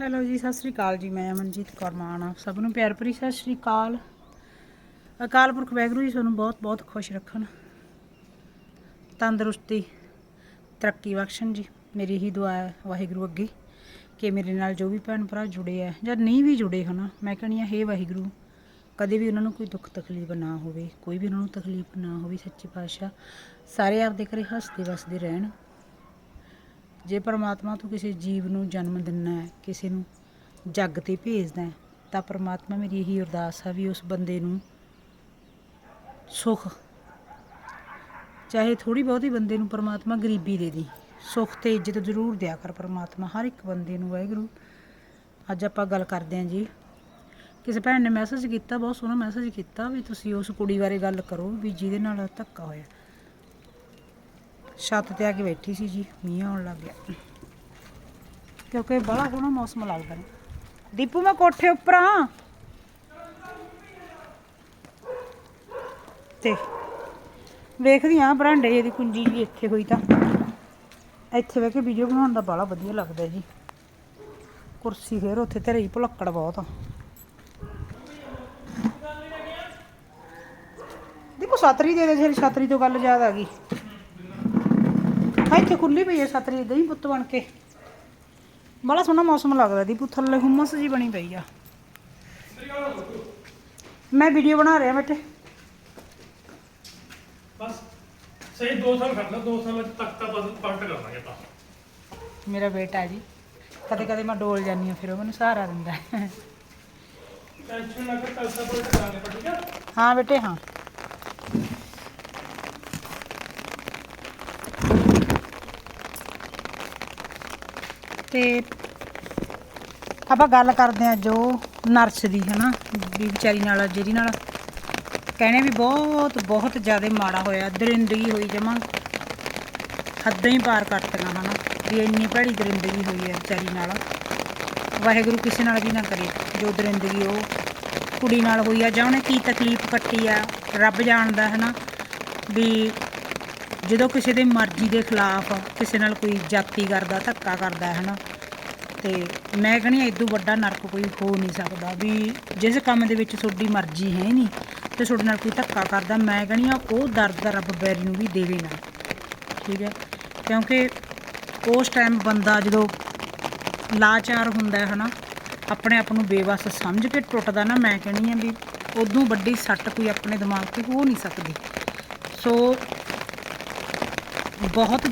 Hello ਜੀ, ਸਤਿ ਸ੍ਰੀ ਅਕਾਲ ਜੀ, ਮੈਂ ਅਮਨਜੀਤ ਕੌਰ ਮਾਨ ਸਭ ਨੂੰ ਪਿਆਰ ਭਰੀ ਸਤਿ ਸ੍ਰੀ ਅਕਾਲ। ਅਕਾਲ ਪੁਰਖ ਵਾਹਿਗੁਰੂ ਜੀ, ਤੁਹਾਨੂੰ ਬਹੁਤ ਬਹੁਤ ਖੁਸ਼ ਰੱਖਣ। ਤੰਦਰੁਸਤੀ, ਤਰੱਕੀ ਬਖਸ਼ਣ ਜੀ, ਮੇਰੀ ਹੀ ਦੁਆ ਹੈ ਵਾਹਿਗੁਰੂ ਅੱਗੇ ਕਿ ਮੇਰੇ ਨਾਲ ਜੋ ਵੀ ਭੈਣ ਭਰਾ ਜੁੜੇ ਆ ਜਾਂ ਨਹੀਂ ਵੀ ਜੁੜੇ ਹਨਾ, ਮੈਂ ਕਹਿੰਦੀ ਆ ਹੇ ਵਾਹਿਗੁਰੂ, ਕਦੇ ਵੀ ਉਹਨਾਂ ਨੂੰ ਕੋਈ ਦੁੱਖ ਤਕਲੀਫ ਨਾ ਹੋਵੇ, ਕੋਈ ਵੀ ਉਹਨਾਂ ਨੂੰ ਤਕਲੀਫ ਨਾ ਹੋਵੇ, ਸੱਚੇ ਪਾਤਸ਼ਾਹ, ਸਾਰੇ ਆਪਦੇ ਘਰੇ ਹੱਸਦੇ ਵਸਦੇ ਰਹਿਣ। ਜੇ ਪਰਮਾਤਮਾ ਤੂੰ ਕਿਸੇ ਜੀਵ ਨੂੰ ਜਨਮ ਦਿੰਨਾ ਹੈ, ਕਿਸੇ ਨੂੰ ਜੱਗ ਤੇ ਭੇਜਦਾ ਹੈ, ਤਾਂ ਪਰਮਾਤਮਾ ਮੇਰੀ ਇਹੀ ਅਰਦਾਸ ਆ ਵੀ ਉਸ ਬੰਦੇ ਨੂੰ ਸੁਖ, ਚਾਹੇ ਥੋੜੀ ਬਹੁਤੀ ਬੰਦੇ ਨੂੰ ਪਰਮਾਤਮਾ ਗਰੀਬੀ ਦੇ ਦੀ ਸੁਖ ਤੇ ਇੱਜ਼ਤ ਜ਼ਰੂਰ ਦਿਆ ਕਰ ਪਰਮਾਤਮਾ, ਹਰ ਇੱਕ ਬੰਦੇ ਨੂੰ ਵਾਹਿਗੁਰੂ। ਅੱਜ ਆਪਾਂ ਗੱਲ ਕਰਦੇ ਹਾਂ ਜੀ, ਕਿਸੇ ਭੈਣ ਨੇ ਮੈਸੇਜ ਕੀਤਾ, ਬਹੁਤ ਸੋਹਣਾ ਮੈਸੇਜ ਕੀਤਾ ਵੀ ਤੁਸੀਂ ਉਸ ਕੁੜੀ ਬਾਰੇ ਗੱਲ ਕਰੋ ਵੀ ਜਿਹਦੇ ਨਾਲ ਧੱਕਾ ਹੋਇਆ। ਛੱਤ ਤੇ ਆ ਕੇ ਬੈਠੀ ਸੀ ਜੀ, ਮੀਂਹ ਆਉਣ ਲੱਗ ਗਿਆ। ਕਿਉਂਕਿ ਬੜਾ ਸੋਹਣਾ ਮੌਸਮ ਲੱਗਦਾ ਨੇ। ਦੀਪੂ, ਮੈਂ ਕੋਠੇ ਉੱਪਰ ਆ। ਤੇ ਵੇਖਦੀ ਆ ਬਰਾਂਡੇ ਜਿਹਦੀ ਕੁੰਜੀ ਜੀ ਇੱਥੇ ਹੋਈ ਤਾਂ। ਇੱਥੇ ਬਹਿ ਕੇ ਵੀਡੀਓ ਬਣਾਉਣ ਦਾ ਬੜਾ ਵਧੀਆ ਲੱਗਦਾ ਜੀ। ਕੁਰਸੀ ਫੇਰ ਉੱਥੇ ਤੇ ਰਹੀ ਭੁਲੱਕੜ ਬਹੁਤ। ਆ ਦੀਪੂ, ਛਤਰੀ ਦੇ ਦੇ ਜਿਹੜੀ ਤੋਂ ਗੱਲ ਯਾਦ ਆ ਗਈ। ਹਾਂ ਇੱਥੇ ਖੁੱਲੀ ਪਈ ਹੈ ਛਤਰੀ ਇਦਾਂ ਹੀ ਪੁੱਤ ਬਣ ਕੇ। ਬੜਾ ਸੋਹਣਾ ਮੌਸਮ ਲੱਗਦਾ ਦੀ ਥੱਲੇ ਹੁਮਸ ਜੀ ਬਣੀ ਪਈ ਆ। ਮੈਂ ਵੀਡੀਓ ਬਣਾ ਰਿਹਾ ਬੇਟੇ ਬਸ ਸਹੀ 2 ਸਾਲ ਖੜ ਲਾ 2 ਸਾਲ ਤੱਕ ਤਾਂ ਬਸ ਪਲਟ ਕਰ ਲਾਂਗੇ ਆਪਾਂ। ਮੇਰਾ ਬੇਟਾ ਜੀ ਕਦੇ ਕਦੇ ਮੈਂ ਡੋਲ ਜਾਂਦੀ ਹਾਂ ਫਿਰ ਉਹ ਮੈਨੂੰ ਸਹਾਰਾ ਦਿੰਦਾ ਹੈ। ਟੈਨਸ਼ਨ ਨਾ ਕਰ ਤਾਂ ਪਲਟ ਕਰਾਂਗੇ ਠੀਕ ਹੈ ਹਾਂ ਬੇਟੇ ਹਾਂ। ਤੇ ਆਪਾਂ ਗੱਲ ਕਰਦੇ ਆ ਜੋ ਨਰਸ ਦੀ, ਹਨਾ? ਵੀ ਵਿਚਾਰੀ ਨਾਲ, ਜਿਹੜੀ ਨਾਲ ਕਹਿੰਦੇ ਵੀ ਬਹੁਤ ਬਹੁਤ ਜ਼ਿਆਦਾ ਮਾੜਾ ਹੋਇਆ, ਦਰਿੰਦਗੀ ਹੋਈ ਜਮਾ। ਹੱਦਾਂ ਹੀ ਪਾਰ ਕਰਤੀਆਂ, ਹਨਾ? ਵੀ ਇੰਨੀ ਭੈੜੀ ਦਰਿੰਦਗੀ ਹੋਈ ਹੈ ਵਿਚਾਰੀ ਨਾਲ। ਵਾਹਿਗੁਰੂ ਕਿਸੇ ਨਾਲ ਵੀ ਨਾ ਕਰੇ, ਜੋ ਦਰਿੰਦਗੀ ਉਹ ਕੁੜੀ ਨਾਲ ਹੋਈ ਆ, ਜਾਂ ਉਹਨੇ ਕੀ ਤਕਲੀਫ ਕੱਟੀ ਆ, ਰੱਬ ਜਾਣਦਾ ਹੈ ਨਾ ਵੀ ਜਦੋਂ ਕਿਸੇ ਦੇ ਮਰਜ਼ੀ ਦੇ ਖਿਲਾਫ ਕਿਸੇ ਨਾਲ ਕੋਈ ਜਾਤੀ ਕਰਦਾ, ਧੱਕਾ ਕਰਦਾ ਹੈ ਨਾ, ਤੇ ਮੈਂ ਕਹਿੰਦੀ ਇਦੋਂ ਵੱਡਾ ਨਰਕ ਕੋਈ ਹੋ ਨਹੀਂ ਸਕਦਾ ਵੀ ਜਿਸ ਕੰਮ ਦੇ ਵਿੱਚ ਤੁਹਾਡੀ ਮਰਜ਼ੀ ਹੈ ਨਹੀਂ ਤੇ ਤੁਹਾਡੇ ਨਾਲ ਕੋਈ ਧੱਕਾ ਕਰਦਾ, ਮੈਂ ਕਹਿੰਦੀ ਆ ਉਹ ਦਰਦ ਦਾ ਰੱਬ ਬੈਰੀ ਨੂੰ ਵੀ ਦੇਵੇ ਨਾ, ਠੀਕ ਹੈ? ਕਿਉਂਕਿ ਉਸ ਟਾਈਮ ਬੰਦਾ ਜਦੋਂ ਲਾਚਾਰ ਹੁੰਦਾ ਹੈ ਨਾ, ਆਪਣੇ ਆਪ ਨੂੰ ਬੇਵਸ ਸਮਝ ਕੇ ਟੁੱਟਦਾ ਨਾ, ਮੈਂ ਕਹਿੰਦੀ ਆ ਵੀ ਉਦੋਂ ਵੱਡੀ ਸੱਟ ਕੋਈ ਆਪਣੇ ਦਿਮਾਗ ਤੇ ਹੋ ਨਹੀਂ ਸਕਦੀ। ਸੋ ਬਹੁਤ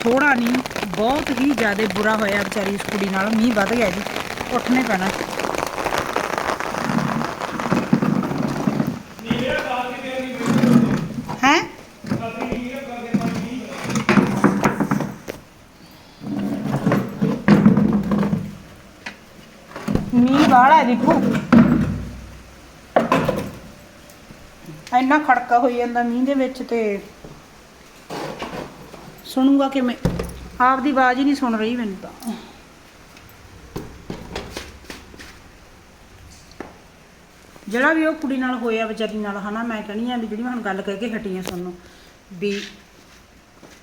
ਥੋੜਾ ਨਹੀਂ, ਬਹੁਤ ਹੀ ਜ਼ਿਆਦਾ ਬੁਰਾ ਹੋਇਆ ਵਿਚਾਰੀ ਇਸ ਕੁੜੀ ਨਾਲ, ਮੀਂਹ ਵੱਧ ਗਿਆ ਜੀ, ਉੱਠਣੇ ਪੈਣਾ। ਹੈ? ਮੀਂਹ ਵਾਲਾ ਦੇਖੋ। ਇੰਨਾ ਖੜਕਾ ਹੋਈ ਜਾਂਦਾ ਮੀਂਹ ਦੇ ਵਿੱਚ ਤੇ ਸੁਣੂਗਾ ਕਿਵੇਂ? ਆਪਦੀ ਆਵਾਜ਼ ਹੀ ਨਹੀਂ ਸੁਣ ਰਹੀ ਮੈਨੂੰ ਤਾਂ। ਜਿਹੜਾ ਵੀ ਉਹ ਕੁੜੀ ਨਾਲ ਹੋਇਆ, ਵਿਚਾਰੀ ਨਾਲ, ਹਨਾ, ਮੈਂ ਕਹਣੀ ਆ ਵੀ ਜਿਹੜੀ ਮੈਂ ਹੁਣ ਗੱਲ ਕਹਿ ਕੇ ਹਟੀ ਆ ਸੁਣਨ ਵੀ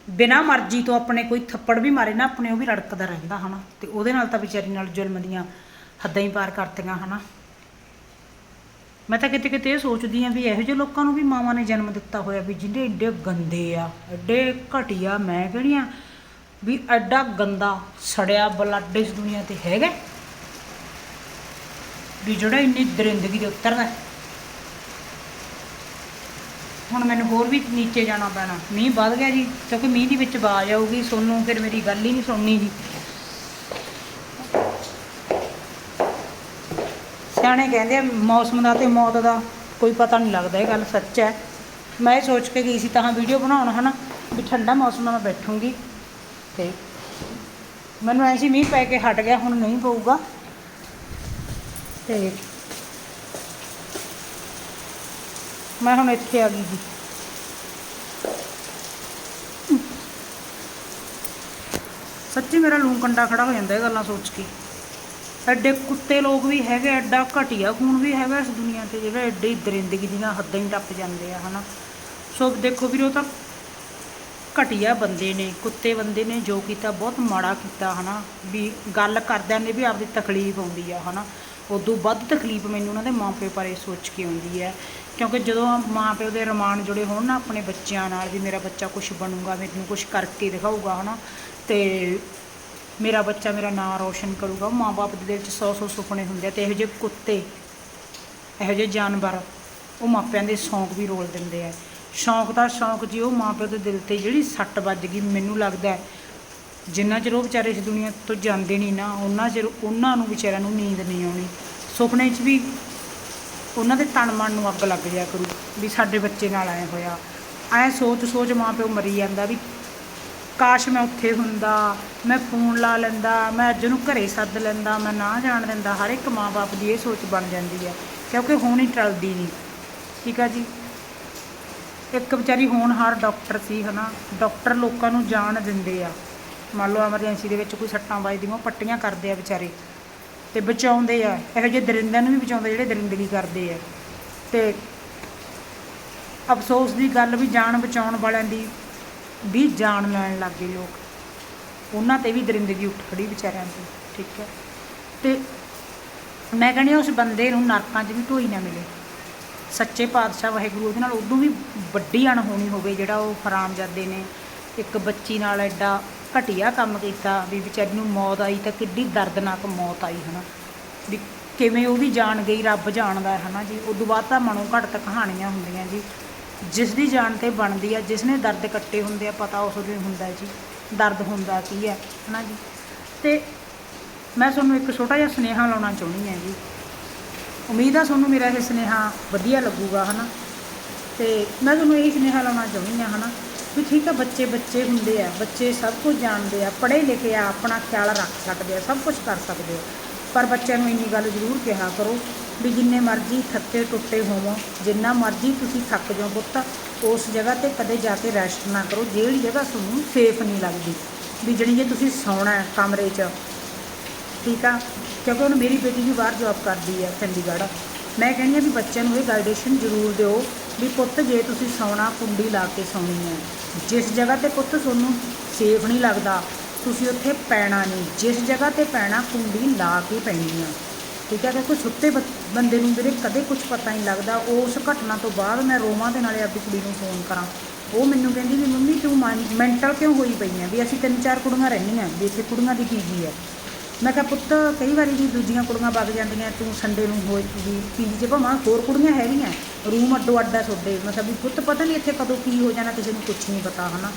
ਬਿਨਾ ਮਰਜ਼ੀ ਤੋਂ ਆਪਣੇ ਕੋਈ ਥੱਪੜ ਵੀ ਮਾਰੇ ਨਾ, ਆਪਣੇ ਉਹ ਵੀ ਰੜਕਦਾ ਰਹਿੰਦਾ, ਹਨਾ, ਤੇ ਉਹਦੇ ਨਾਲ ਤਾਂ ਵਿਚਾਰੀ ਨਾਲ ਜ਼ੁਲਮ ਦੀਆਂ ਹੱਦਾਂ ਹੀ ਪਾਰ ਕਰਤੀਆਂ, ਹਨਾ। ਮੈਂ ਤਾਂ ਕਿਤੇ ਕਿਤੇ ਇਹ ਸੋਚਦੀ ਆ ਵੀ ਇਹੋ ਜਿਹੇ ਲੋਕਾਂ ਨੂੰ ਵੀ ਮਾਵਾਂ ਨੇ ਜਨਮ ਦਿੱਤਾ ਹੋਇਆ ਵੀ ਜਿਹੜੇ ਏਡੇ ਗੰਦੇ ਆ, ਏਡੇ ਘਟੀਆ, ਮੈਂ ਕਹਿੰਦੀ ਆ, ਵੀ ਐਡਾ ਗੰਦਾ, ਸੜਿਆ ਬਲੱਡ ਇਸ ਦੁਨੀਆ ਤੇ ਹੈਗਾ। ਵੀ ਜਿਹੜਾ ਇੰਨੀ ਦਰਿੰਦਗੀ ਦੇ ਉਤਰਦਾ ਹੁਣ ਮੈਨੂੰ ਹੋਰ ਵੀ ਨੀਚੇ ਜਾਣਾ ਪੈਣਾ। ਮੀਂਹ ਵੱਧ ਗਿਆ ਜੀ, ਕਿਉਂਕਿ ਮੀਂਹ ਦੇ ਵਿੱਚ ਆਵਾਜ਼ ਆਊਗੀ, ਸੋਨੂੰ ਫਿਰ ਮੇਰੀ ਗੱਲ ਹੀ ਨਹੀਂ ਸੁਣਨੀ ਜੀ। ਸਿਆਣੇ ਕਹਿੰਦੇ ਆ, ਮੌਸਮ ਦਾ ਤੇ ਮੌਤ ਦਾ ਕੋਈ ਪਤਾ ਨਹੀਂ ਲੱਗਦਾ, ਇਹ ਗੱਲ ਸੱਚ ਹੈ। ਮੈਂ ਇਹ ਸੋਚ ਕੇ ਗਈ ਸੀ, ਤਾਂ ਵੀਡੀਓ ਬਣਾਉਣ, ਹਨਾ, ਵੀ ਠੰਡਾ ਮੌਸਮ ਆ ਮੈਂ ਬੈਠੂੰਗੀ। ਤੇ ਮੈਨੂੰ ਐਂ ਸੀ, ਮੀਂਹ ਪੈ ਕੇ ਹਟ ਗਿਆ, ਹੁਣ ਨਹੀਂ ਪਊਗਾ। ਤੇ ਮੈਂ ਹੁਣ ਇੱਥੇ ਆ ਗਈ ਜੀ ਸੱਚੀ ਮੇਰਾ ਲੂੰ ਕੰਡਾ ਖੜਾ ਹੋ ਜਾਂਦਾ ਇਹ ਗੱਲਾਂ ਸੋਚ ਕੇ। ਐਡੇ ਕੁੱਤੇ ਲੋਕ ਵੀ ਹੈਗੇ, ਐਡਾ ਘਟੀਆ ਖੂਨ ਵੀ ਹੈਗਾ ਇਸ ਦੁਨੀਆ ਤੇ, ਜਿਹੜਾ ਐਡੀ ਦਰਿੰਦਗੀ ਦੀਆਂ ਹੱਦਾਂ ਹੀ ਟੱਪ ਜਾਂਦੇ ਆ, ਹਨਾ। ਸੋ ਦੇਖੋ ਵੀਰੋ ਤਾਂ ਘਟੀਆ ਬੰਦੇ ਨੇ, ਕੁੱਤੇ ਬੰਦੇ ਨੇ ਜੋ ਕੀਤਾ, ਬਹੁਤ ਮਾੜਾ ਕੀਤਾ, ਹਨਾ। ਵੀ ਗੱਲ ਕਰਦਿਆਂ ਨੇ ਵੀ ਆਪਦੀ ਤਕਲੀਫ ਆਉਂਦੀ ਆ, ਹਨਾ। ਉਦੋਂ ਵੱਧ ਤਕਲੀਫ ਮੈਨੂੰ ਉਹਨਾਂ ਦੇ ਮਾਪੇ ਬਾਰੇ ਸੋਚ ਕੇ ਆਉਂਦੀ ਹੈ ਕਿਉਂਕਿ ਜਦੋਂ ਮਾਪਿਓ ਦੇ ਰਮਾਨ ਜੁੜੇ ਹੋਣ ਨਾ ਆਪਣੇ ਬੱਚਿਆਂ ਨਾਲ, ਵੀ ਮੇਰਾ ਬੱਚਾ ਕੁਝ ਬਣੂਗਾ, ਮੈਨੂੰ ਕੁਝ ਕਰਕੇ ਦਿਖਾਊਗਾ, ਹਨਾ। ਤੇ ਮੇਰਾ ਬੱਚਾ ਮੇਰਾ ਨਾਂ ਰੋਸ਼ਨ ਕਰੂਗਾ। ਉਹ ਮਾਪੇ ਦੇ ਦਿਲ 'ਚ ਸੌ ਸੌ ਸੁਪਨੇ ਹੁੰਦੇ ਆ ਤੇ ਇਹੋ ਜਿਹੇ ਕੁੱਤੇ, ਇਹੋ ਜਿਹੇ ਜਾਨਵਰ, ਉਹ ਮਾਪਿਆਂ ਦੇ ਸ਼ੌਂਕ ਵੀ ਰੋਲ ਦਿੰਦੇ ਆ। ਸ਼ੌਂਕ ਦਾ ਸ਼ੌਂਕ ਜੀ, ਉਹ ਮਾਪਿਆਂ ਦੇ ਦਿਲ ਤੇ ਜਿਹੜੀ ਸੱਟ ਵੱਜ ਗਈ, ਮੈਨੂੰ ਲੱਗਦਾ ਜਿੰਨਾ ਚਿਰ ਉਹ ਵਿਚਾਰੇ ਇਸ ਦੁਨੀਆ ਤੋਂ ਜਾਂਦੇ ਨਹੀਂ ਨਾ ਉਹਨਾਂ ਚਿਰ ਉਹਨਾਂ ਨੂੰ ਵਿਚਾਰਿਆਂ ਨੂੰ ਨੀਂਦ ਨਹੀਂ ਆਉਣੀ। ਸੁਪਨੇ 'ਚ ਵੀ ਉਹਨਾਂ ਦੇ ਤਨ ਮਨ ਨੂੰ ਅੱਗ ਲੱਗ ਜਾਇਆ ਕਰੂ, ਵੀ ਸਾਡੇ ਬੱਚੇ ਨਾਲ ਆਇਆ ਹੋਇਆ। ਐ ਸੋਚ ਸੋਚ ਮਾਂ ਪਿਓ ਮਰੀ ਜਾਂਦਾ ਵੀ ਕਾਸ਼ ਮੈਂ ਉੱਥੇ ਹੁੰਦਾ, ਮੈਂ ਫੋਨ ਲਾ ਲੈਂਦਾ, ਮੈਂ ਅੱਜ ਨੂੰ ਘਰੇ ਸੱਦ ਲੈਂਦਾ, ਮੈਂ ਨਾ ਜਾਣ ਦਿੰਦਾ, ਹਰ ਇੱਕ ਮਾਂ-ਬਾਪ ਦੀ ਇਹ ਸੋਚ ਬਣ ਜਾਂਦੀ ਹੈ, ਕਿਉਂਕਿ ਹੁਣ ਹੀ ਟਲਦੀ ਨਹੀਂ। ਠੀਕ ਆ ਜੀ? ਇੱਕ ਵਿਚਾਰੀ ਹੋਣਹਾਰ ਡਾਕਟਰ ਸੀ, ਹਨਾ? ਡਾਕਟਰ ਲੋਕਾਂ ਨੂੰ ਜਾਣ ਦਿੰਦੇ ਆ। ਮੰਨ ਲਓ ਐਮਰਜੈਂਸੀ ਦੇ ਵਿੱਚ ਕੋਈ ਸੱਟਾਂ ਵੱਜਦੀਆਂ, ਉਹ ਪੱਟੀਆਂ ਕਰਦੇ ਆ ਵਿਚਾਰੇ। ਤੇ ਬਚਾਉਂਦੇ ਆ। ਇਹੋ ਜਿਹੇ ਦਰਿੰਦਿਆਂ ਨੂੰ ਵੀ ਬਚਾਉਂਦੇ ਜਿਹੜੇ ਦਰਿੰਦਗੀ ਕਰਦੇ ਆ। ਤੇ ਅਫਸੋਸ ਦੀ ਗੱਲ ਵੀ ਜਾਨ ਬਚਾਉਣ ਵਾਲਿਆਂ ਦੀ ਵੀ ਜਾਣ ਲੈਣ ਲੱਗ ਗਏ ਲੋਕ। ਉਹਨਾਂ ਤੇ ਵੀ ਦਰਿੰਦਗੀ ਉੱਠ ਖੜੀ ਵਿਚਾਰਿਆਂ ਦੀ, ਠੀਕ ਹੈ। ਤੇ ਮੈਂ ਕਹਿੰਦੀ ਉਸ ਬੰਦੇ ਨੂੰ ਨਰਕਾਂ 'ਚ ਵੀ ਢੋਈ ਨਾ ਮਿਲੇ। ਸੱਚੇ ਪਾਤਸ਼ਾਹ ਵਾਹਿਗੁਰੂ ਉਹਦੇ ਨਾਲ ਉਦੋਂ ਵੀ ਵੱਡੀ ਅਣਹੋਣੀ ਹੋਵੇ ਜਿਹੜਾ ਉਹ ਹਰਾਮਜ਼ਾਦੇ ਨੇ। ਇੱਕ ਬੱਚੀ ਨਾਲ ਐਡਾ ਘਟੀਆ ਕੰਮ ਕੀਤਾ ਵੀ ਵਿਚਾਰੀ ਨੂੰ ਮੌਤ ਆਈ ਤਾਂ ਕਿੱਡੀ ਦਰਦਨਾਕ ਮੌਤ ਆਈ, ਹਨਾ। ਵੀ ਕਿਵੇਂ ਉਹ ਵੀ ਜਾਣ ਗਈ, ਰੱਬ ਜਾਣਦਾ ਹੈ, ਹਨਾ ਜੀ। ਉਦੋਂ ਬਾਅਦ ਤਾਂ ਮਨੋਂ ਘੜਤ ਕਹਾਣੀਆਂ ਹੁੰਦੀਆਂ ਜੀ। ਜਿਸ ਦੀ ਜਾਨ ਤੇ ਬਣਦੀ ਆ ਜਿਸ ਨੇ ਦਰਦ ਕੱਟੇ ਹੁੰਦੇ ਆ, ਪਤਾ ਉਸ ਨੂੰ ਹੁੰਦਾ ਜੀ, ਦਰਦ ਹੁੰਦਾ ਕੀ ਹੈ, ਹਨਾ ਜੀ? ਤੇ ਮੈਂ ਤੁਹਾਨੂੰ ਇੱਕ ਛੋਟਾ ਜਿਹਾ ਸੁਨੇਹਾ ਲਾਉਣਾ ਚਾਹੁੰਦੀ ਹਾਂ ਜੀ। ਉਮੀਦ ਆ ਤੁਹਾਨੂੰ ਮੇਰਾ ਇਹ ਸੁਨੇਹਾ ਵਧੀਆ ਲੱਗੂਗਾ, ਹਨਾ? ਤੇ ਮੈਂ ਤੁਹਾਨੂੰ ਇਹ ਸੁਨੇਹਾ ਲਾਉਣਾ ਚਾਹੁੰਦੀ ਹਾਂ, ਹਨਾ? ਵੀ ਠੀਕ ਆ, ਬੱਚੇ ਬੱਚੇ ਹੁੰਦੇ ਆ, ਬੱਚੇ ਸਭ ਕੁਝ ਜਾਣਦੇ ਆ, ਪੜ੍ਹੇ ਲਿਖੇ ਆ, ਆਪਣਾ ਖਿਆਲ ਰੱਖ ਸਕਦੇ ਆ, ਸਭ ਕੁਝ ਕਰ ਸਕਦੇ ਆ। ਪਰ ਬੱਚਿਆਂ ਨੂੰ ਇੰਨੀ ਗੱਲ ਜ਼ਰੂਰ ਕਿਹਾ ਕਰੋ ਵੀ ਜਿੰਨੇ ਮਰਜ਼ੀ ਥੱਕੇ ਟੁੱਟੇ ਹੋਵੋ, ਜਿੰਨਾ ਮਰਜ਼ੀ ਤੁਸੀਂ ਥੱਕ ਜਾਓ ਪੁੱਤ, ਉਸ ਜਗ੍ਹਾ ਤੇ ਕਦੇ ਜਾ ਕੇ ਰੈਸਟ ਨਾ ਕਰੋ, ਜਿਹੜੀ ਜਗ੍ਹਾ ਤੁਹਾਨੂੰ ਸੇਫ ਨਹੀਂ ਲੱਗਦੀ। ਵੀ ਜਿਹੜੀ ਜੇ ਤੁਸੀਂ ਸੌਣਾ ਕਮਰੇ 'ਚ, ਠੀਕ ਆ? ਕਿਉਂਕਿ ਹੁਣ ਮੇਰੀ ਬੇਟੀ ਵੀ ਬਾਹਰ ਜੌਬ ਕਰਦੀ ਆ ਚੰਡੀਗੜ੍ਹ। ਮੈਂ ਕਹਿੰਦੀ ਆ ਵੀ ਬੱਚਿਆਂ ਨੂੰ ਇਹ ਗਾਈਡੇਸ਼ਨ ਜ਼ਰੂਰ ਦਿਓ ਵੀ ਪੁੱਤ ਜੇ ਤੁਸੀਂ ਸੌਣਾ, ਕੁੰਡੀ ਲਾ ਕੇ ਸੌਣੀ ਹੈ, ਜਿਸ ਜਗ੍ਹਾ ਤੇ ਪੁੱਤ ਤੁਹਾਨੂੰ ਸੇਫ ਨਹੀਂ ਲੱਗਦਾ, ਤੁਸੀਂ ਉੱਥੇ ਪੈਣਾ ਨਹੀਂ, ਜਿਸ ਜਗ੍ਹਾ ਤੇ ਪੈਣਾ, ਕੁੰਡੀ ਲਾ ਕੇ ਪੈਣੀ ਆ। ਠੀਕ ਹੈ ਕਿਉਂਕਿ ਸੁੱਤੇ ਬ- ਬੰਦੇ ਨੂੰ ਵੀਰੇ ਕਦੇ ਕੁਝ ਪਤਾ ਨਹੀਂ ਲੱਗਦਾ। ਉਸ ਘਟਨਾ ਤੋਂ ਬਾਅਦ ਮੈਂ ਰੋਵਾਂ ਦੇ ਨਾਲੇ ਆਪਣੀ ਕੁੜੀ ਨੂੰ ਫੋਨ ਕਰਾਂ। ਉਹ ਮੈਨੂੰ ਕਹਿੰਦੀ ਵੀ ਮੰਮੀ ਤੂੰ ਮੈਂਟਲ ਕਿਉਂ ਹੋਈ ਪਈ ਹੈ? ਵੀ ਅਸੀਂ ਤਿੰਨ ਚਾਰ ਕੁੜੀਆਂ ਰਹਿੰਦੀਆਂ ਵੀ ਇੱਥੇ ਕੁੜੀਆਂ ਦੀ ਪੀਜੀ ਹੈ? ਮੈਂ ਕਿਹਾ, ਪੁੱਤ ਕਈ ਵਾਰੀ ਵੀ ਦੂਜੀਆਂ ਕੁੜੀਆਂ ਵਗ ਜਾਂਦੀਆਂ, ਤੂੰ ਸੰਡੇ ਨੂੰ ਹੋ ਵੀ ਪੀਜੀ 'ਚ ਭਾਵੇਂ ਹੋਰ ਕੁੜੀਆਂ ਹੈਗੀਆਂ। ਰੂਮ ਅੱਡੋ ਅੱਡਾ ਤੁਹਾਡੇ। ਮੈਂ ਕਿਹਾ ਵੀ ਪੁੱਤ ਪਤਾ ਨਹੀਂ ਇੱਥੇ ਕਦੋਂ ਕੀ ਹੋ ਜਾਣਾ, ਕਿਸੇ ਨੂੰ ਕੁਝ ਨਹੀਂ ਪਤਾ, ਹਨਾ?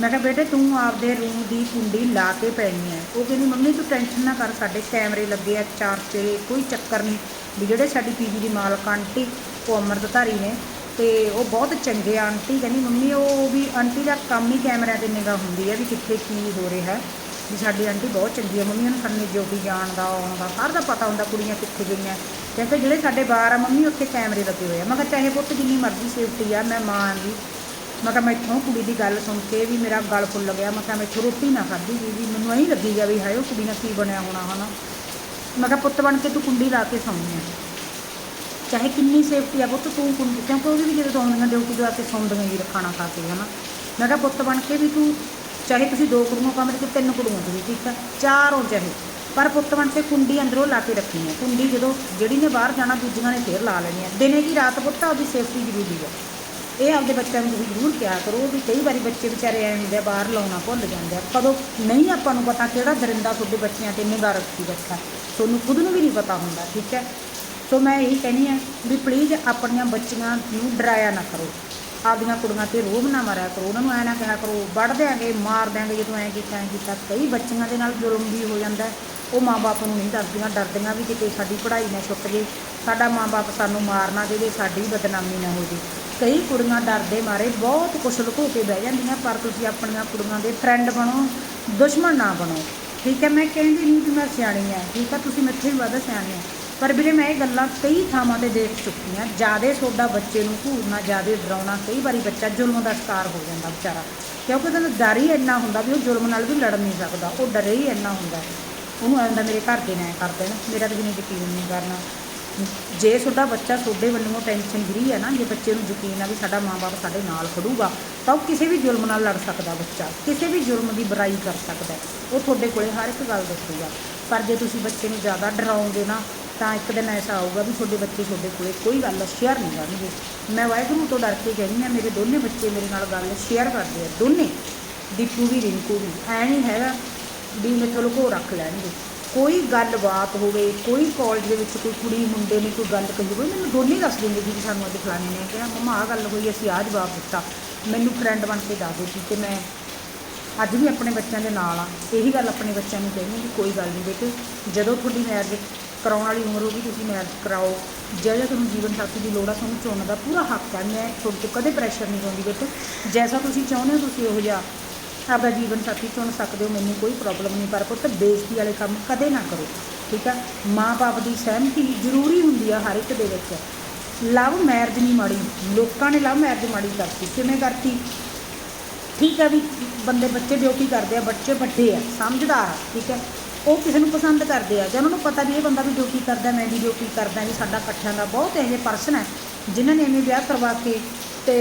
ਮੈਂ ਕਿਹਾ ਬੇਟੇ ਤੂੰ ਆਪਦੇ ਰੂਮ ਦੀ ਕੁੰਡੀ ਲਾ ਕੇ ਪੈਣੀ ਹੈ। ਉਹ ਕਹਿੰਦੀ, ਮੰਮੀ ਤੂੰ ਟੈਨਸ਼ਨ ਨਾ ਕਰ, ਸਾਡੇ ਕੈਮਰੇ ਲੱਗੇ ਆ ਚਾਰ ਚੇ ਕੋਈ ਚੱਕਰ ਨਹੀਂ। ਵੀ ਜਿਹੜੇ ਸਾਡੀ ਪੀਜੀ ਦੀ ਮਾਲਕ ਆਂਟੀ, ਉਹ ਅੰਮ੍ਰਿਤਧਾਰੀ ਨੇ ਤੇ ਉਹ ਬਹੁਤ ਚੰਗੇ ਆਂਟੀ। ਕਹਿੰਦੀ, ਮੰਮੀ, ਉਹ ਵੀ ਆਂਟੀ ਦਾ ਕੰਮ ਹੀ ਕੈਮਰਿਆਂ ਤੇ ਨਿਗਾਹ ਹੁੰਦੀ ਹੈ ਵੀ ਕਿੱਥੇ ਕੀ ਹੋ ਰਿਹਾ ਹੈ। ਵੀ ਸਾਡੀ ਆਂਟੀ ਬਹੁਤ ਚੰਗੀ ਹੈ ਮੰਮੀ ਉਹਨੂੰ ਸਾਡੇ ਡਿਊਟੀ ਜਾਣ ਦਾ ਆਉਣ ਦਾ ਸਾਰ ਦਾ ਪਤਾ ਹੁੰਦਾ ਕੁੜੀਆਂ ਕਿੱਥੇ ਗਈਆਂ। ਕਹਿੰਦੇ, ਜਿਹੜੇ ਸਾਡੇ ਬਾਹਰ ਆ, ਮੰਮੀ, ਉੱਥੇ ਕੈਮਰੇ ਲੱਗੇ ਹੋਏ ਆ। ਮੈਂ ਕਿਹਾ, ਚਾਹੇ ਪੁੱਤ ਜਿੰਨੀ ਮਰਜ਼ੀ ਸੇਫਟੀ ਆ, ਮੈਂ ਮਾਂ ਦੀ ਮੈਂ ਕਿਹਾ ਮੈਥੋਂ ਕੁੜੀ ਦੀ ਗੱਲ ਸੁਣ ਕੇ ਵੀ ਮੇਰਾ ਗਲ ਫੁੱਲ ਗਿਆ। ਮੈਂ ਕਿਹਾ ਮੈਥੋਂ ਰੋਟੀ ਨਾ ਖਾਧੀ ਗਈ ਵੀ ਮੈਨੂੰ ਐਂ ਲੱਗੀ ਗਿਆ ਵੀ ਹਾਏ, ਉਹ ਕੁੜੀ ਨਾਲ ਕੀ ਬਣਿਆ ਹੋਣਾ ਹਨਾ। ਮੈਂ ਕਿਹਾ ਪੁੱਤ ਬਣ ਕੇ ਤੂੰ ਕੁੰਡੀ ਲਾ ਕੇ ਸੌਂਦੀ ਆ। ਚਾਹੇ ਕਿੰਨੀ ਸੇਫਟੀ ਆ ਪੁੱਤ ਤੂੰ ਕੁੰਡੀ, ਕਿਉਂਕਿ ਉਹਦੀ ਵੀ ਜਦੋਂ ਸੌਂਦੀਆਂ ਡਿਊਟੀ ਜਾ ਕੇ ਸੌਂਦੀਆਂ ਹੀ ਖਾਣਾ ਖਾ ਕੇ ਹਨਾ। ਮੈਂ ਕਿਹਾ ਪੁੱਤ ਬਣ ਕੇ ਵੀ ਤੂੰ, ਚਾਹੇ ਤੁਸੀਂ ਦੋ ਕੁੜੀਆਂ ਕਮਰੇ 'ਚ ਤਿੰਨ ਕੁੜੀਆਂ ਤੁਸੀਂ ਠੀਕ ਆ, ਚਾਰ ਹੋ ਚਾਹੇ। ਪਰ ਪੁੱਤ ਬਣ ਕੇ ਕੁੰਡੀ ਅੰਦਰੋਂ ਲਾ ਕੇ ਰੱਖਣੀ ਹੈ ਕੁੰਡੀ ਜਦੋਂ ਜਿਹੜੀ ਨੇ ਬਾਹਰ ਜਾਣਾ, ਦੂਜੀਆਂ ਨੇ ਫੇਰ ਲਾ ਲੈਣੀ ਹੈ ਦਿਨੇ ਕੀ ਰਾਤ ਪੁੱਤ ਉਹਦੀ ਸੇਫਟੀ ਜ਼ਰੂਰੀ ਹੈ ਇਹ ਆਪਦੇ ਬੱਚਿਆਂ ਨੂੰ ਤੁਸੀਂ ਜ਼ਰੂਰ ਕਿਹਾ ਕਰੋ ਵੀ ਕਈ ਵਾਰੀ ਬੱਚੇ ਵਿਚਾਰੇ ਐਂ ਹੁੰਦੇ ਆ, ਬਾਹਰ ਲਾਉਣਾ ਭੁੱਲ ਜਾਂਦੇ ਆ। ਕਦੋਂ ਨਹੀਂ ਆਪਾਂ ਨੂੰ ਪਤਾ ਕਿਹੜਾ ਦਰਿੰਦਾ ਤੁਹਾਡੇ ਬੱਚਿਆਂ ਤੇ ਨਿਗਾਹ ਰੱਖੀ ਬੈਠਾ ਤੁਹਾਨੂੰ ਖੁਦ ਨੂੰ ਵੀ ਨਹੀਂ ਪਤਾ ਹੁੰਦਾ, ਠੀਕ ਹੈ? ਸੋ ਮੈਂ ਇਹੀ ਕਹਿੰਦੀ ਆ ਵੀ ਪਲੀਜ਼ ਆਪਣੀਆਂ ਬੱਚੀਆਂ ਨੂੰ ਡਰਾਇਆ ਨਾ ਕਰੋ। ਆਪਦੀਆਂ ਕੁੜੀਆਂ ਤੇ ਰੋਬ ਨਾ ਮਾਰਿਆ ਕਰੋ। ਉਹਨਾਂ ਨੂੰ ਐ ਨਾ ਕਿਹਾ ਕਰੋ, ਵੱਢ ਦਿਆਂਗੇ, ਮਾਰ ਦਿਆਂਗੇ ਜੇ ਤੂੰ ਐਂ ਕੀਤਾ ਐਂ ਕੀਤਾ। ਕਈ ਬੱਚੀਆਂ ਦੇ ਨਾਲ ਜ਼ੁਲਮ ਵੀ ਹੋ ਜਾਂਦਾ ਹੈ। ਉਹ ਮਾਪੇ ਨੂੰ ਨਹੀਂ ਦੱਸਦੀਆਂ, ਡਰਦੀਆਂ ਵੀ ਕਿਤੇ ਸਾਡੀ ਪੜ੍ਹਾਈ ਨਾ ਛੁੱਟ ਜੇ ਸਾਡਾ ਮਾਪੇ ਸਾਨੂੰ ਮਾਰ ਨਾ ਦੇਵੇ, ਸਾਡੀ ਬਦਨਾਮੀ ਨਾ ਹੋ ਜੇ ਕਈ ਕੁੜੀਆਂ ਡਰਦੇ ਮਾਰੇ, ਬਹੁਤ ਕੁਛ ਲੁਕੋ ਕੇ ਬਹਿ ਜਾਂਦੀਆਂ, ਪਰ ਤੁਸੀਂ ਆਪਣੀਆਂ ਕੁੜੀਆਂ ਦੇ ਫਰੈਂਡ ਬਣੋ, ਦੁਸ਼ਮਣ ਨਾ ਬਣੋ। ਠੀਕ ਹੈ, ਮੈਂ ਕਹਿੰਦੀ ਨਹੀਂ ਕਿ ਮੈਂ ਸਿਆਣੀ ਆ ਠੀਕ ਹੈ, ਤੁਸੀਂ ਮੈਥੇ ਵੀ ਵੱਧ ਸਿਆਣੇ ਆ ਪਰ ਵੀਰੇ, ਮੈਂ ਇਹ ਗੱਲਾਂ ਕਈ ਥਾਵਾਂ ਤੇ ਦੇਖ ਚੁੱਕੀ ਹਾਂ, ਜਿਆਦੇ ਸੋਡਾ ਬੱਚੇ ਨੂੰ ਘੂਰਨਾ ਜਿਆਦੇ ਡਰਾਉਣਾ, ਕਈ ਵਾਰੀ ਬੱਚਾ ਜ਼ੁਲਮ ਦਾ ਸ਼ਿਕਾਰ ਹੋ ਜਾਂਦਾ ਵਿਚਾਰਾ। ਕਿਉਂਕਿ ਉਹਨੂੰ ਡਰ ਹੀ ਇੰਨਾ ਹੁੰਦਾ ਵੀ ਉਹ ਜ਼ੁਲਮ ਨਾਲ ਵੀ ਲੜ ਨਹੀਂ ਸਕਦਾ, ਉਹ ਡਰੇ ਹੀ ਇੰਨਾ ਹੁੰਦਾ। ਉਹਨੂੰ ਐਂ ਹੁੰਦਾ, ਮੇਰੇ ਘਰ ਦੇ ਨਾ ਕਰ ਦੇਣ, ਮੇਰਾ ਤਾਂ ਕਿਸੇ ਯਕੀਨ ਨਹੀਂ ਕਰਨਾ। ਜੇ ਤੁਹਾਡਾ ਬੱਚਾ ਤੁਹਾਡੇ ਵੱਲੋਂ ਟੈਨਸ਼ਨ ਫਰੀ ਹੈ ਨਾ, ਜੇ ਬੱਚੇ ਨੂੰ ਯਕੀਨ ਆ ਵੀ ਸਾਡਾ ਮਾਂ-ਬਾਪ ਸਾਡੇ ਨਾਲ ਖੜੂਗਾ, ਤਾਂ ਉਹ ਕਿਸੇ ਵੀ ਜ਼ੁਲਮ ਨਾਲ ਲੜ ਸਕਦਾ ਬੱਚਾ, ਕਿਸੇ ਵੀ ਜ਼ੁਲਮ ਦੀ ਬੁਰਾਈ ਕਰ ਸਕਦਾ ਉਹ ਤੁਹਾਡੇ ਕੋਲੇ ਹਰ ਇੱਕ ਗੱਲ ਦੱਸੂਗਾ। ਪਰ ਜੇ ਤੁਸੀਂ ਬੱਚੇ ਨੂੰ ਜ਼ਿਆਦਾ ਡਰਾਓਗੇ ਨਾ, ਤਾਂ ਇੱਕ ਦਿਨ ਐਸਾ ਆਊਗਾ ਵੀ ਤੁਹਾਡੇ ਬੱਚੇ ਤੁਹਾਡੇ ਕੋਲੇ ਕੋਈ ਗੱਲ ਸ਼ੇਅਰ ਨਹੀਂ ਕਰਨਗੇ। ਮੈਂ ਵਾਹਿਗੁਰੂ ਤੋਂ ਡਰ ਕੇ ਕਹਿੰਦੀ ਹਾਂ, ਮੇਰੇ ਦੋਨੇ ਬੱਚੇ ਮੇਰੇ ਨਾਲ ਗੱਲ ਸ਼ੇਅਰ ਕਰਦੇ ਆ, ਦੋਨੇ। ਦੀਪੂ ਵੀ ਰਿੰਕੂ ਵੀ, ਐ ਨਹੀਂ ਹੈਗਾ ਵੀ ਮੈਥੋਂ ਲੁਕੋ ਰੱਖ ਲੈਣਗੇ। ਕੋਈ ਗੱਲਬਾਤ ਹੋਵੇ, ਕੋਈ ਕਾਲਜ ਦੇ ਵਿੱਚ ਕੋਈ ਕੁੜੀ, ਮੁੰਡੇ ਨੇ ਕੋਈ ਗੱਲ ਕਹੀ ਹੋਵੇ, ਮੈਨੂੰ ਦੋਨੇ ਦੱਸ ਦਿੰਦੇ ਸੀ ਕਿ ਸਾਨੂੰ ਅੱਜ ਫਲਾਣੇ ਨੇ ਕਿਹਾ, ਮਮਾ, ਆਹ ਗੱਲ ਹੋਈ, ਅਸੀਂ ਆਹ ਜਵਾਬ ਦਿੱਤਾ। ਮੈਨੂੰ ਫਰੈਂਡ ਬਣ ਕੇ ਦੱਸ ਦਿਓ ਤੇ ਮੈਂ ਅੱਜ ਵੀ ਆਪਣੇ ਬੱਚਿਆਂ ਦੇ ਨਾਲ ਆ ਇਹੀ ਗੱਲ ਆਪਣੇ ਬੱਚਿਆਂ ਨੂੰ ਕਹਿੰਦੀ ਕਿ ਕੋਈ ਗੱਲ ਨਹੀਂ ਬੇਟੇ, ਜਦੋਂ ਤੁਹਾਡੀ ਮੈਰਿਜ ਕਰਾਉਣ ਵਾਲੀ ਉਮਰ ਹੋਗੀ ਤੁਸੀਂ ਮੈਰਿਜ ਕਰਾਓ। ਜਿਹੜਾ ਤੁਹਾਨੂੰ ਜੀਵਨ ਸਾਥੀ ਦੀ ਲੋੜ ਆ, ਤੁਹਾਨੂੰ ਚੁਣਨ ਦਾ ਪੂਰਾ ਹੱਕ ਹੈ ਮੈਂ ਤੁਹਾਡੇ ਤੋਂ ਕਦੇ ਪ੍ਰੈਸ਼ਰ ਨਹੀਂ ਪਾਉਂਦੀ ਬੇਟੇ। ਜੈਸਾ ਤੁਸੀਂ ਚਾਹੁੰਦੇ ਹੋ, ਤੁਸੀਂ ਉਹੋ ਜਿਹਾ ਆਪਦਾ ਜੀਵਨ ਸਾਥੀ ਚੁਣ ਸਕਦੇ ਹੋ, ਮੈਨੂੰ ਕੋਈ ਪ੍ਰੋਬਲਮ ਨਹੀਂ, ਪਰ ਪੁੱਤ ਬੇਇੱਜ਼ਤੀ ਵਾਲੇ ਕੰਮ ਕਦੇ ਨਾ ਕਰੋ, ਠੀਕ ਆ? ਮਾਂ-ਬਾਪ ਦੀ ਸਹਿਮਤੀ ਜ਼ਰੂਰੀ ਹੁੰਦੀ ਆ ਹਰ ਇੱਕ ਦੇ ਵਿੱਚ। ਲਵ ਮੈਰਿਜ ਨਹੀਂ ਮਾੜੀ, ਲੋਕਾਂ ਨੇ ਲਵ ਮੈਰਿਜ ਮਾੜੀ ਕਰਤੀ, ਕਿਵੇਂ ਕਰਤੀ? ਠੀਕ ਹੈ ਵੀ ਬੰਦੇ ਬੱਚੇ ਡਿਊਟੀ ਕਰਦੇ ਆ, ਬੱਚੇ ਵੱਡੇ ਆ, ਸਮਝਦਾਰ ਆ, ਠੀਕ ਹੈ ਉਹ ਕਿਸੇ ਨੂੰ ਪਸੰਦ ਕਰਦੇ ਆ, ਜਾਂ ਉਹਨਾਂ ਨੂੰ ਪਤਾ ਵੀ ਇਹ ਬੰਦਾ ਵੀ ਡਿਊਟੀ ਕਰਦਾ, ਮੈਂ ਵੀ ਡਿਊਟੀ ਕਰਦਾ, ਵੀ ਸਾਡਾ ਇਕੱਠਿਆਂ ਦਾ ਬਹੁਤ ਇਹੋ ਜਿਹੇ ਪਰਸਨ ਹੈ ਜਿਨ੍ਹਾਂ ਨੇ ਐਵੇਂ ਵਿਆਹ ਕਰਵਾ ਕੇ ਤੇ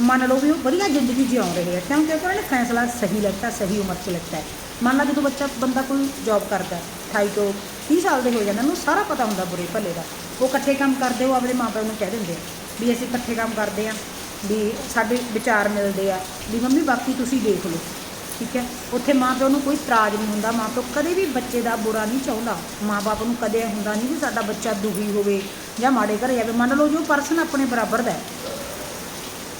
ਮੰਨ ਲਓ ਵੀ ਉਹ ਵਧੀਆ ਜ਼ਿੰਦਗੀ ਜਿਉਂ ਰਹੇ ਆ ਕਿਉਂਕਿ ਉਹਨਾਂ ਨੇ ਫੈਸਲਾ ਸਹੀ ਲਿੱਤਾ ਸਹੀ ਉਮਰ 'ਚ ਲਿੱਤਾ ਹੈ। ਮੰਨ ਲਾ ਜਦੋਂ ਬੱਚਾ ਬੰਦਾ ਕੋਈ ਜੌਬ ਕਰਦਾ ਹੈ, 28 ਤੋਂ 30 ਸਾਲ ਦੇ ਹੋ ਜਾਂਦਾ ਉਹਨੂੰ ਸਾਰਾ ਪਤਾ ਹੁੰਦਾ ਬੁਰੇ ਭਲੇ ਦਾ। ਉਹ ਇਕੱਠੇ ਕੰਮ ਕਰਦੇ ਉਹ ਆਪਣੇ ਮਾਪਿਆਂ ਨੂੰ ਕਹਿ ਦਿੰਦੇ ਆ ਵੀ ਅਸੀਂ ਇਕੱਠੇ ਕੰਮ ਕਰਦੇ ਆ ਵੀ ਸਾਡੇ ਵਿਚਾਰ ਮਿਲਦੇ ਆ ਵੀ ਮੰਮੀ ਬਾਕੀ ਤੁਸੀਂ ਦੇਖ ਲਓ ਠੀਕ ਹੈ? ਉੱਥੇ ਮਾਂ ਪਿਓ ਨੂੰ ਕੋਈ ਇਤਰਾਜ਼ ਨਹੀਂ ਹੁੰਦਾ ਮਾਂ ਪਿਓ ਕਦੇ ਵੀ ਬੱਚੇ ਦਾ ਬੁਰਾ ਨਹੀਂ ਚਾਹੁੰਦਾ। ਮਾਂ ਬਾਪ ਨੂੰ ਕਦੇ ਹੁੰਦਾ ਨਹੀਂ ਵੀ ਸਾਡਾ ਬੱਚਾ ਦੁਖੀ ਹੋਵੇ ਜਾਂ ਮਾੜੇ ਘਰੇ ਜਾਵੇ ਮੰਨ ਲਓ ਜੋ ਪਰਸਨ ਆਪਣੇ ਬਰਾਬਰ ਦਾ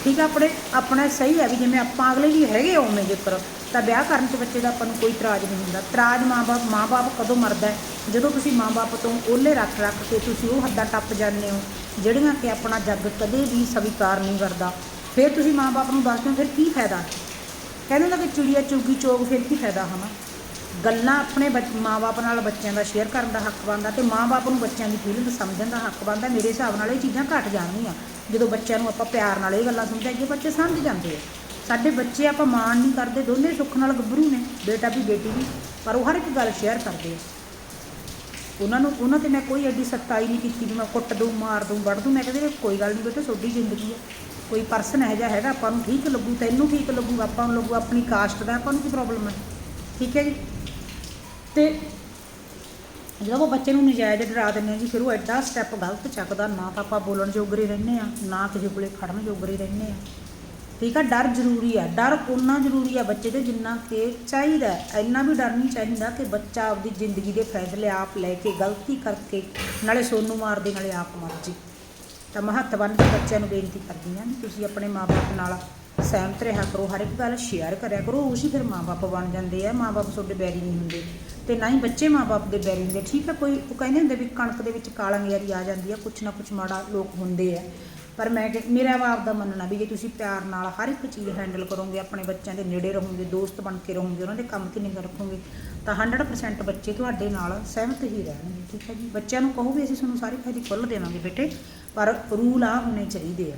ਠੀਕ ਹੈ ਆਪਣੇ, ਆਪਣਾ ਸਹੀ ਹੈ ਵੀ ਜਿਵੇਂ ਆਪਾਂ ਅਗਲੇ ਵੀ ਹੈਗੇ ਆ ਉਵੇਂ ਜੇਕਰ, ਤਾਂ ਵਿਆਹ ਕਰਨ 'ਚ ਬੱਚੇ ਦਾ ਆਪਾਂ ਨੂੰ ਕੋਈ ਇਤਰਾਜ਼ ਨਹੀਂ ਹੁੰਦਾ। ਇਤਰਾਜ਼ ਮਾਂ-ਬਾਪ ਮਾਂ-ਬਾਪ ਕਦੋਂ ਮਰਦਾ ਜਦੋਂ ਤੁਸੀਂ ਮਾਂ-ਬਾਪ ਤੋਂ ਓਲੇ ਰੱਖ ਰੱਖ ਕੇ ਤੁਸੀਂ ਉਹ ਹੱਦਾਂ ਟੱਪ ਜਾਂਦੇ ਹੋ, ਜਿਹੜੀਆਂ ਕਿ ਆਪਣਾ ਜੱਗ ਕਦੇ ਵੀ ਸਵੀਕਾਰ ਨਹੀਂ ਕਰਦਾ। ਫਿਰ ਤੁਸੀਂ ਮਾਂ-ਬਾਪ ਨੂੰ ਦੱਸਦੇ ਹੋ, ਫਿਰ ਕੀ ਫਾਇਦਾ? ਕਹਿੰਦੇ ਨਾ ਕਿ ਚਿੜੀਆ ਚੁਗੀ ਚੋਗ ਫਿਰ ਕੀ ਫਾਇਦਾ ਹਨਾ? ਗੱਲਾਂ ਆਪਣੇ ਬੱਚ- ਮਾਂ-ਬਾਪ ਨਾਲ ਬੱਚਿਆਂ ਦਾ ਸ਼ੇਅਰ ਕਰਨ ਦਾ ਹੱਕ ਬਣਦਾ ਤੇ ਮਾਂ-ਬਾਪ ਨੂੰ ਬੱਚਿਆਂ ਦੀ ਫੀਲਿੰਗ ਸਮਝਣ ਦਾ ਹੱਕ ਬਣਦਾ, ਮੇਰੇ ਹਿਸਾਬ ਨਾਲ ਇਹ ਚੀਜ਼ਾਂ ਘਟ ਜਾਣਗੀਆਂ। ਜਦੋਂ ਬੱਚਿਆਂ ਨੂੰ ਆਪਾਂ ਪਿਆਰ ਨਾਲ ਇਹ ਗੱਲਾਂ ਸਮਝਾਈਏ, ਬੱਚੇ ਸਮਝ ਜਾਂਦੇ ਆ। ਸਾਡੇ ਬੱਚੇ ਆਪਾਂ ਮਾਣ ਨਹੀਂ ਕਰਦੇ, ਦੋਨੇ ਸੁੱਖ ਨਾਲ ਗੱਭਰੂ ਨੇ, ਬੇਟਾ ਵੀ, ਬੇਟੀ ਵੀ, ਪਰ ਉਹ ਹਰ ਇੱਕ ਗੱਲ ਸ਼ੇਅਰ ਕਰਦੇ ਆ। ਉਹਨਾਂ ਨੂੰ, ਉਹਨਾਂ ਤੇ ਮੈਂ ਕੋਈ ਐਡੀ ਸਖਤਾਈ ਨਹੀਂ ਕੀਤੀ ਵੀ ਮੈਂ ਕੁੱਟ ਦੂੰ ਮਾਰ ਦੂੰ ਵੜ ਦੂੰ ਮੈਂ ਕਹਿੰਦੇ ਕੋਈ ਗੱਲ ਨਹੀਂ ਬੇਟਾ, ਤੁਹਾਡੀ ਜ਼ਿੰਦਗੀ ਹੈ ਕੋਈ ਪਰਸਨ ਇਹੋ ਜਿਹਾ ਹੈਗਾ, ਆਪਾਂ ਨੂੰ ਠੀਕ ਲੱਗੂ, ਤੈਨੂੰ ਠੀਕ ਲੱਗੂ, ਆਪਾਂ ਨੂੰ ਲੱਗੂ, ਆਪਣੀ ਕਾਸਟ ਦਾ ਆਪਾਂ ਨੂੰ ਕੀ ਪ੍ਰੋਬਲਮ ਹੈ ਠੀਕ ਹੈ ਜੀ? ਤੇ ਜਦੋਂ ਉਹ ਬੱਚੇ ਨੂੰ ਨਜਾਇਜ਼ ਡਰਾ ਦਿੰਦੇ ਹਾਂ ਜੀ, ਫਿਰ ਉਹ ਐਡਾ ਸਟੈਪ ਗਲਤ ਚੱਕਦਾ, ਨਾ ਤਾਂ ਆਪਾਂ ਬੋਲਣ ਜੋਗਰੇ ਰਹਿੰਦੇ ਆ ਨਾ ਕਿਸੇ ਕੋਲੇ ਖੜਨ ਜੋਗਰੇ ਰਹਿੰਦੇ ਆ ਠੀਕ ਆ, ਡਰ ਜ਼ਰੂਰੀ ਆ, ਡਰ ਉਨਾ ਜ਼ਰੂਰੀ ਆ ਬੱਚੇ ਦੇ ਜਿੰਨਾ ਕਿ ਚਾਹੀਦਾ ਹੈ। ਇੰਨਾ ਵੀ ਡਰ ਨਹੀਂ ਚਾਹੀਦਾ ਕਿ ਬੱਚਾ ਆਪਦੀ ਜ਼ਿੰਦਗੀ ਦੇ ਫੈਸਲੇ ਆਪ ਲੈ ਕੇ ਗਲਤੀ ਕਰਕੇ ਨਾਲੇ ਸੋਨੂੰ ਮਾਰਦੇ ਨਾਲੇ ਆਪ ਮਰ ਜੇ ਤਾਂ ਮਹੱਤਵਪੂਰਨ ਬੱਚਿਆਂ ਨੂੰ ਬੇਨਤੀ ਕਰਦੀ ਹਾਂ ਵੀ ਤੁਸੀਂ ਆਪਣੇ ਮਾਪੇ ਨਾਲ ਸਹਿਮਤ ਰਿਹਾ ਕਰੋ, ਹਰ ਇੱਕ ਗੱਲ ਸ਼ੇਅਰ ਕਰਿਆ ਕਰੋ ਉਸੇ ਫਿਰ ਮਾਪੇ ਬਣ ਜਾਂਦੇ ਆ ਮਾਪੇ ਤੁਹਾਡੇ ਬੈਰੀ ਨਹੀਂ ਹੁੰਦੇ ਤੇ ਨਾ ਹੀ ਬੱਚੇ ਮਾਪੇ ਦੇ ਬੈਰੀ ਹੁੰਦੇ, ਠੀਕ ਆ ਕੋਈ ਉਹ ਕਹਿੰਦੇ ਹੁੰਦੇ ਵੀ ਕਣਕ ਦੇ ਵਿੱਚ ਕਾਲਾ ਨਿਆਰੀ ਆ ਜਾਂਦੀ ਆ, ਕੁਛ ਨਾ ਕੁਛ ਮਾੜਾ ਲੋਕ ਹੁੰਦੇ ਆ। ਪਰ ਮੈਂ ਕਿ, ਮੇਰਾ ਆਪ ਦਾ ਮੰਨਣਾ ਵੀ ਜੇ ਤੁਸੀਂ ਪਿਆਰ ਨਾਲ ਹਰ ਇੱਕ ਚੀਜ਼ ਹੈਂਡਲ ਕਰੋਗੇ, ਆਪਣੇ ਬੱਚਿਆਂ ਦੇ ਨੇੜੇ ਰਹੋਗੇ, ਦੋਸਤ ਬਣ ਕੇ ਰਹੋਗੇ, ਉਹਨਾਂ ਦੇ ਕੰਮ ਤੇ ਨਿਗਰ ਰੱਖੋਗੇ, ਤਾਂ 100% ਬੱਚੇ ਤੁਹਾਡੇ ਨਾਲ ਸਹਿਮਤ ਹੀ ਰਹਿਣਗੇ, ਠੀਕ ਹੈ ਜੀ। ਬੱਚਿਆਂ ਨੂੰ ਕਹੋ ਵੀ ਅਸੀਂ ਤੁਹਾਨੂੰ ਸਾਰੀ ਫਾਇਦੇ ਖੁੱਲ੍ਹ ਦੇਵਾਂਗੇ ਬੇਟੇ, ਪਰ ਰੂਲ ਆ ਹੋਣੇ ਚਾਹੀਦੇ ਆ।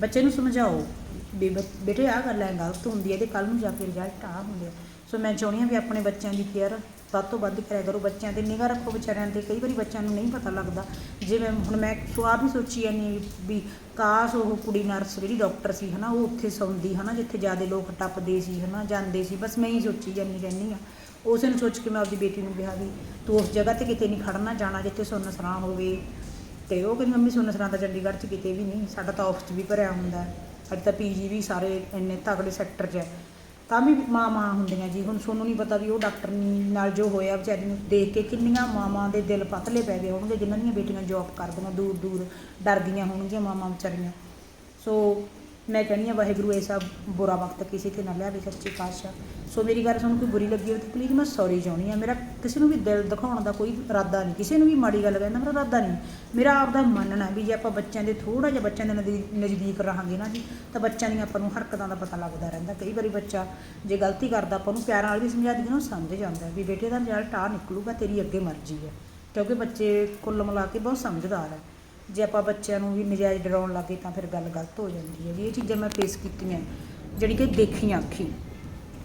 ਬੱਚੇ ਨੂੰ ਸਮਝਾਓ ਵੀ ਬ- ਬੇਟੇ, ਆਹ ਗੱਲ ਹੈ ਗਲਤ ਹੁੰਦੀ ਹੈ ਤੇ ਕੱਲ ਨੂੰ ਜਾ ਕੇ ਰਿਜ਼ਲਟ ਆ ਹੁੰਦੇ ਆ। ਸੋ ਮੈਂ ਚਾਹੁੰਦੀ ਹਾਂ ਵੀ ਆਪਣੇ ਬੱਚਿਆਂ ਦੀ ਕੇਅਰ ਵੱਧ ਤੋਂ ਵੱਧ ਕਰਿਆ ਕਰੋ। ਬੱਚਿਆਂ ਤੇ ਨਿਗਾਹ ਰੱਖੋ ਵਿਚਾਰਿਆਂ ਤੇ। ਕਈ ਵਾਰੀ ਬੱਚਿਆਂ ਨੂੰ ਨਹੀਂ ਪਤਾ ਲੱਗਦਾ। ਜਿਵੇਂ ਹੁਣ ਮੈਂ ਸੋ ਆਪ ਹੀ ਸੋਚੀ ਜਾਂਦੀ ਵੀ ਕਾਸ਼ ਉਹ ਕੁੜੀ ਨਰਸ ਜਿਹੜੀ ਡਾਕਟਰ ਸੀ ਹਨਾ, ਉਹ ਉੱਥੇ ਸੌਂਦੀ ਹਨਾ, ਜਿੱਥੇ ਜ਼ਿਆਦਾ ਲੋਕ ਟੱਪਦੇ ਸੀ ਹਨਾ, ਜਾਂਦੇ ਸੀ। ਬਸ ਮੈਂ ਹੀ ਸੋਚੀ ਜਾਂਦੀ ਰਹਿੰਦੀ ਆ ਉਸੇ ਨੂੰ ਸੋਚ ਕੇ ਮੈਂ ਆਪਦੀ ਬੇਟੀ ਨੂੰ ਕਿਹਾ ਵੀ ਤੂੰ ਉਸ ਜਗ੍ਹਾ ਤੇ ਕਿਤੇ ਨਹੀਂ ਖੜਨਾ ਜਾਣਾ, ਜਿੱਥੇ ਸੁੰਨ ਸਰਾਂ ਹੋਵੇ। ਤੇ ਉਹ ਕਹਿੰਦੀ, ਮੰਮੀ ਸੁੰਨ ਸਰਾਂ ਤਾਂ ਚੰਡੀਗੜ੍ਹ 'ਚ ਕਿਤੇ ਵੀ ਨਹੀਂ। ਸਾਡਾ ਤਾਂ ਆਫਿਸ 'ਚ ਵੀ ਭਰਿਆ ਹੁੰਦਾ। ਹੈ। ਅੱਜ ਤਾਂ ਪੀਜੀ ਵੀ ਸਾਰੇ ਇੰਨੇ ਤਗੜੇ ਸੈਕਟਰ 'ਚ ਹੈ। ਤਾਂ ਵੀ ਮਾਂ ਮਾਂ ਹੁੰਦੀਆਂ ਜੀ। ਹੁਣ ਤੁਹਾਨੂੰ ਨਹੀਂ ਪਤਾ ਵੀ ਉਹ ਡਾਕਟਰ ਨਾਲ ਜੋ ਹੋਇਆ, ਵਿਚਾਰੀ ਨੂੰ ਦੇਖ ਕੇ ਕਿੰਨੀਆਂ ਮਾਵਾਂ ਦੇ ਦਿਲ ਪਤਲੇ ਪੈ ਗਏ ਹੋਣਗੇ, ਜਿਨ੍ਹਾਂ ਦੀਆਂ ਬੇਟੀਆਂ ਜੌਬ ਕਰਦੀਆਂ ਦੂਰ ਦੂਰ ਡਰਦੀਆਂ ਹੋਣਗੀਆਂ ਮਾਵਾਂ ਵਿਚਾਰੀਆਂ। ਸੋ ਮੈਂ ਕਹਿੰਦੀ ਹਾਂ, ਵਾਹਿਗੁਰੂ, ਇਹ ਐਸਾ ਬੁਰਾ ਵਕਤ ਕਿਸੇ ਤੇ ਨਾ ਲਿਆਵੇ, ਸੱਚੇ ਪਾਤਸ਼ਾਹ। ਸੋ ਮੇਰੀ ਗੱਲ ਤੁਹਾਨੂੰ ਕੋਈ ਬੁਰੀ ਲੱਗੀ ਹੋਵੇ ਤਾਂ ਪਲੀਜ਼ ਮੈਂ ਸੌਰੀ ਚਾਹੁੰਦੀ ਹਾਂ। ਮੇਰਾ ਕਿਸੇ ਨੂੰ ਵੀ ਦਿਲ ਦਿਖਾਉਣ ਦਾ ਕੋਈ ਇਰਾਦਾ ਨਹੀਂ। ਕਿਸੇ ਨੂੰ ਵੀ ਮਾੜੀ ਗੱਲ ਕਹਿੰਦਾ ਮੇਰਾ ਇਰਾਦਾ ਨਹੀਂ। ਮੇਰਾ ਆਪ ਦਾ ਮੰਨਣਾ ਵੀ ਜੇ ਆਪਾਂ ਬੱਚਿਆਂ ਦੇ ਥੋੜਾ ਜਿਹਾ ਬੱਚਿਆਂ ਦੇ ਨਜ਼ਦੀ- ਨਜ਼ਦੀਕ ਰਹਾਂਗੇ ਨਾ ਜੀ, ਤਾਂ ਬੱਚਿਆਂ ਦੀਆਂ ਆਪਾਂ ਨੂੰ ਹਰਕਤਾਂ ਦਾ ਪਤਾ ਲੱਗਦਾ ਰਹਿੰਦਾ। ਕਈ ਵਾਰੀ ਬੱਚਾ ਜੇ ਗਲਤੀ ਕਰਦਾ, ਆਪਾਂ ਨੂੰ ਪਿਆਰ ਨਾਲ ਵੀ ਸਮਝਾ ਦਈਏ ਨਾ ਉਹ ਸਮਝ ਜਾਂਦਾ ਵੀ ਬੇਟੇ ਦਾ ਰਿਜ਼ਲਟ ਆ ਨਿਕਲੂਗਾ, ਤੇਰੀ ਅੱਗੇ ਮਰਜ਼ੀ ਹੈ। ਕਿਉਂਕਿ ਬੱਚੇ ਕੁੱਲ ਮਿਲਾ ਕੇ ਬਹੁਤ ਸਮਝਦਾਰ ਹੈ। ਜੇ ਆਪਾਂ ਬੱਚਿਆਂ ਨੂੰ ਵੀ ਨਜਾਇਜ਼ ਡਰਾਉਣ ਲੱਗੇ ਤਾਂ ਫਿਰ ਗੱਲ ਗਲਤ ਹੋ ਜਾਂਦੀ ਹੈ ਜੀ ਇਹ ਚੀਜ਼ਾਂ ਮੈਂ ਫੇਸ ਕੀਤੀਆਂ ਜਿਹੜੀ ਕਿ ਦੇਖੀਆਂ ਅੱਖੀ।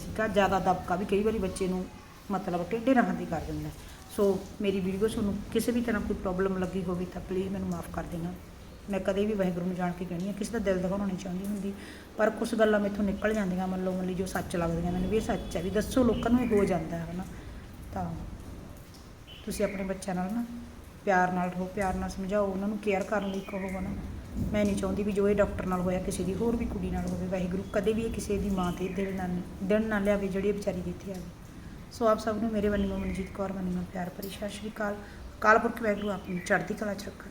ਠੀਕ ਆ, ਜ਼ਿਆਦਾ ਦਬਕਾ ਵੀ ਕਈ ਵਾਰੀ ਬੱਚੇ ਨੂੰ ਮਤਲਬ ਟੇਢੇ ਰਾਹਾਂ ਦੀ ਕਰ ਦਿੰਦਾ। ਸੋ ਮੇਰੀ ਵੀਡੀਓ ਤੁਹਾਨੂੰ ਕਿਸੇ ਵੀ ਤਰ੍ਹਾਂ ਕੋਈ ਪ੍ਰੋਬਲਮ ਲੱਗੀ ਹੋਵੇ ਤਾਂ ਪਲੀਜ਼ ਮੈਨੂੰ ਮਾਫ ਕਰ ਦੇਣਾ। ਮੈਂ ਕਦੇ ਵੀ ਵਾਹਿਗੁਰੂ ਨੂੰ ਜਾਣ ਕੇ ਕਹਿਣੀ ਆ, ਕਿਸੇ ਦਾ ਦਿਲ ਦਿਖਾਉਣਾ ਨਹੀਂ ਚਾਹੁੰਦੀ ਹੁੰਦੀ। ਪਰ ਕੁਝ ਗੱਲਾਂ ਮੈਥੋਂ ਨਿਕਲ ਜਾਂਦੀਆਂ ਮੰਨ ਲਓ ਮੰਨ ਲਈ ਜੋ ਸੱਚ ਲੱਗਦੀਆਂ ਮੈਨੂੰ ਵੀ ਇਹ ਸੱਚ ਹੈ ਵੀ ਦੱਸੋ ਲੋਕਾਂ ਨੂੰ ਇਹ ਹੋ ਜਾਂਦਾ ਹੈ ਨਾ। ਤਾਂ ਤੁਸੀਂ ਆਪਣੇ ਬੱਚਿਆਂ ਨਾਲ ਨਾ ਪਿਆਰ ਨਾਲ ਰਹੋ, ਪਿਆਰ ਨਾਲ ਸਮਝਾਓ, ਉਹਨਾਂ ਨੂੰ ਕੇਅਰ ਕਰਨ ਲਈ ਕਹੋ ਨਾ ਮੈਂ ਨਹੀਂ ਚਾਹੁੰਦੀ ਵੀ ਜੋ ਇਹ ਡਾਕਟਰ ਨਾਲ ਹੋਇਆ ਕਿਸੇ ਦੀ, ਹੋਰ ਵੀ ਕੁੜੀ ਨਾਲ ਹੋਵੇ, ਵਾਹਿਗੁਰੂ, ਕਦੇ ਵੀ ਇਹ ਕਿਸੇ ਦੀ ਮਾਂ ਤੇ ਦਿਲ ਨਾ ਦਿਨ ਨਾ ਲਿਆਵੇ ਜਿਹੜੀ ਇਹ ਵਿਚਾਰੀ ਦੀ ਇੱਥੇ ਆਵੇ ਸੋ ਆਪ ਸਭ ਨੂੰ ਮੇਰੇ ਵੱਲੋਂ ਮਨਜੀਤ ਕੌਰ ਵੱਲੋਂ ਪਿਆਰ ਭਰੀ, ਸਤਿ ਸ਼੍ਰੀ ਅਕਾਲ। ਕਾਲਪੁਰਖ ਵਾਹਿਗੁਰੂ, ਆਪ ਨੂੰ ਚੜ੍ਹਦੀ ਕਲਾ ਚ ਰੱਖਣ।